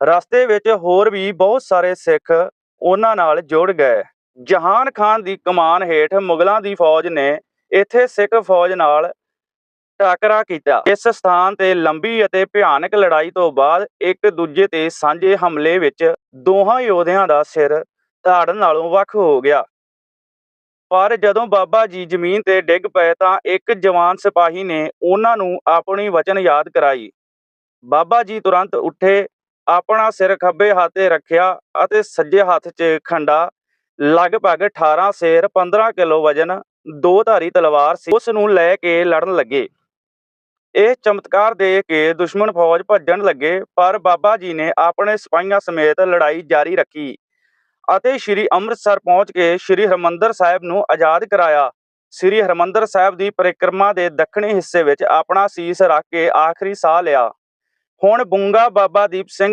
ਰਸਤੇ ਵਿੱਚ ਹੋਰ ਵੀ ਬਹੁਤ ਸਾਰੇ ਸਿੱਖ ਉਹਨਾਂ ਨਾਲ ਜੁੜ ਗਏ। ਜਹਾਨ ਖਾਨ ਦੀ ਕਮਾਨ ਹੇਠ ਮੁਗਲਾਂ ਦੀ ਫੌਜ ਨੇ ਇੱਥੇ ਸਿੱਖ ਫੌਜ ਨਾਲ ਟਾਕਰਾ ਕੀਤਾ। ਇਸ ਸਥਾਨ ਤੇ ਲੰਬੀ ਅਤੇ ਭਿਆਨਕ ਲੜਾਈ ਤੋਂ ਬਾਅਦ ਇੱਕ ਦੂਜੇ ਤੇ ਸਾਂਝੇ ਹਮਲੇ ਵਿੱਚ ਦੋਹਾਂ ਯੋਧਿਆਂ ਦਾ ਸਿਰ ਧੜ ਨਾਲੋਂ ਵੱਖ ਹੋ ਗਿਆ। ਪਰ ਜਦੋਂ ਬਾਬਾ ਜੀ ਜ਼ਮੀਨ ਤੇ ਡਿੱਗ ਪਏ ਤਾਂ ਇੱਕ ਜਵਾਨ ਸਿਪਾਹੀ ਨੇ ਉਹਨਾਂ ਨੂੰ ਆਪਣੀ ਵਚਨ ਯਾਦ ਕਰਾਈ। ਬਾਬਾ ਜੀ ਤੁਰੰਤ ਉੱਠੇ ਆਪਣਾ ਸਿਰ ਖੱਬੇ ਹੱਥ ਤੇ ਰੱਖਿਆ ਅਤੇ ਸੱਜੇ ਹੱਥ 'ਚ ਖੰਡਾ, ਲਗਭਗ 18 ਸੇਰ 15 ਕਿਲੋ ਵਜਨ, ਦੋ ਧਾਰੀ ਤਲਵਾਰ ਸੀ। ਉਸ ਨੂੰ ਲੈ ਕੇ ਲੜਨ ਲੱਗੇ। ਇਹ ਚਮਤਕਾਰ ਦੇਖ ਕੇ ਦੁਸ਼ਮਣ ਫੌਜ ਭੱਜਣ ਲੱਗੇ, ਪਰ ਬਾਬਾ ਜੀ ਨੇ ਆਪਣੇ ਸਿਪਾਹੀਆਂ ਸਮੇਤ ਲੜਾਈ ਜਾਰੀ ਰੱਖੀ ਅਤੇ ਸ੍ਰੀ ਅੰਮ੍ਰਿਤਸਰ ਪਹੁੰਚ ਕੇ ਸ੍ਰੀ ਹਰਮੰਦਰ ਸਾਹਿਬ ਨੂੰ ਆਜ਼ਾਦ ਕਰਾਇਆ। ਸ੍ਰੀ ਹਰਮੰਦਰ ਸਾਹਿਬ ਦੀ ਪਰਿਕਰਮਾ ਦੇ ਦੱਖਣੀ ਹਿੱਸੇ ਵਿੱਚ ਆਪਣਾ ਸੀਸ ਰੱਖ ਕੇ ਆਖਰੀ ਸਾਹ ਲਿਆ। ਹੁਣ ਬੁੰਗਾ ਬਾਬਾ ਦੀਪ ਸਿੰਘ